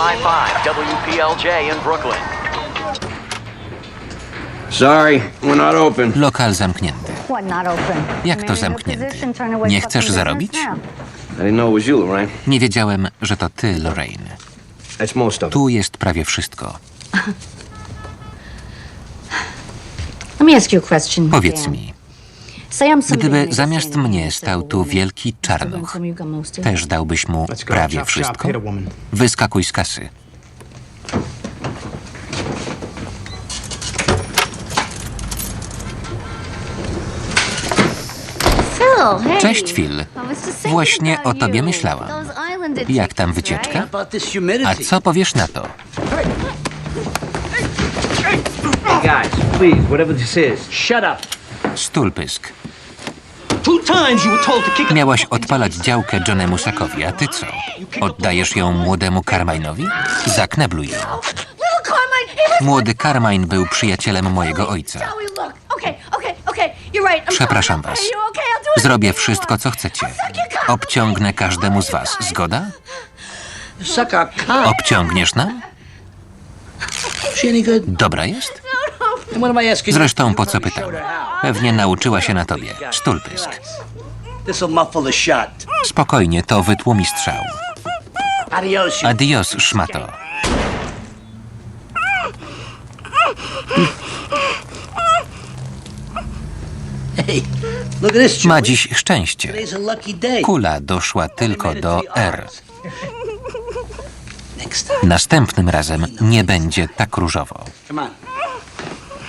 I-5 WPLJ in Brooklyn. Sorry, we're not open. Lokal zamknięty. What, not open? Jak to zamknięty? Nie chcesz zarobić? I didn't know it was you, Lorraine. Nie wiedziałem, że to ty, Lorraine. That's most of it. Tu jest prawie wszystko. Let me ask you a question. Powiedz Dan. mi, gdyby zamiast mnie stał tu wielki czarnuch, it. też dałbyś mu prawie wszystko? Wyskakuj z kasy. Cześć, Phil. Właśnie o tobie myślałam. Jak tam wycieczka? A co powiesz na to? Guys, please, whatever this is, shut up. Stulpysk. Miałaś odpalać działkę Johnemu Sakowi, a ty co? Oddajesz ją młodemu Carmine'owi? Zaknebluj ją. Młody Carmine był przyjacielem mojego ojca. Przepraszam was. Zrobię wszystko, co chcecie. Obciągnę każdemu z was. Zgoda? Obciągniesz nam? Dobra jest? Zresztą po co pytam? Pewnie nauczyła się na tobie. Stulpysk. Spokojnie, to wytłumi strzał. Adios, szmato. Ma dziś szczęście. Kula doszła tylko do R. Następnym razem nie będzie tak różowo.